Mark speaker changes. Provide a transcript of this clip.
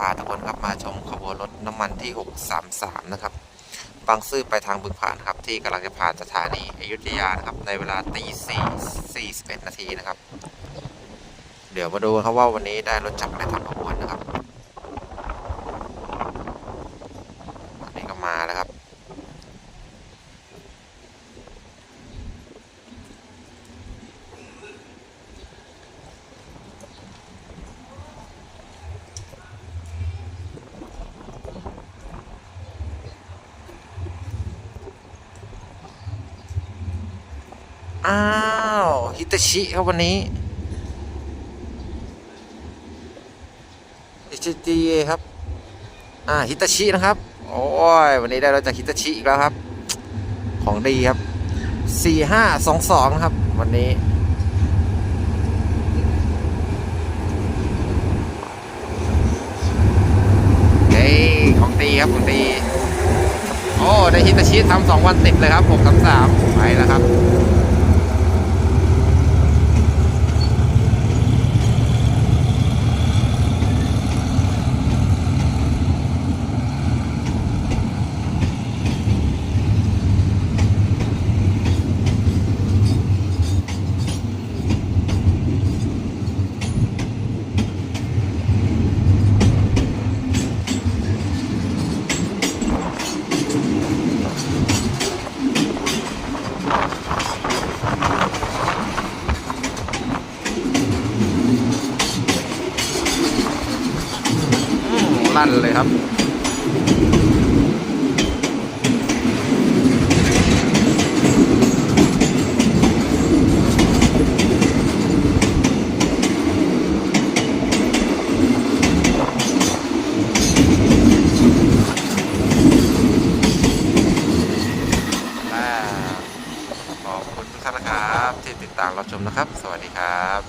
Speaker 1: พาทุกคนครับมาชมขบวนรถน้ำมันที่ 633 นะครับ บางซื่อไปทางบึงผ่านครับที่กำลังจะผ่านสถานีอยุธยานะครับ ในเวลาตี4 41นาทีนะครับ เดี๋ยวมาดูครับว่าวันนี้ได้รถจักรอะไรทำขบวนนะครับวันนี้ก็มาแล้วครับ อ้าว ฮิตาชิครับวันนี้ฮิตาชิครับ อ่า ฮิตาชินะครับ โอ้ย วันนี้ได้เรถจากฮิตาชิอีกแล้วครับ ของดีครับ สี่ห้าสองสองนะครับ วันนี้ เฮ้ย ของดีครับ ของดี โอ้ ได้ฮิตาชิทำสองวันติดเลยครับหกสามสามไปแล้วครับ อืม ลั่นเลยครับขอบคุณทุกท่านนะครับ ที่ติดตามรับชมนะครับ สวัสดีครับ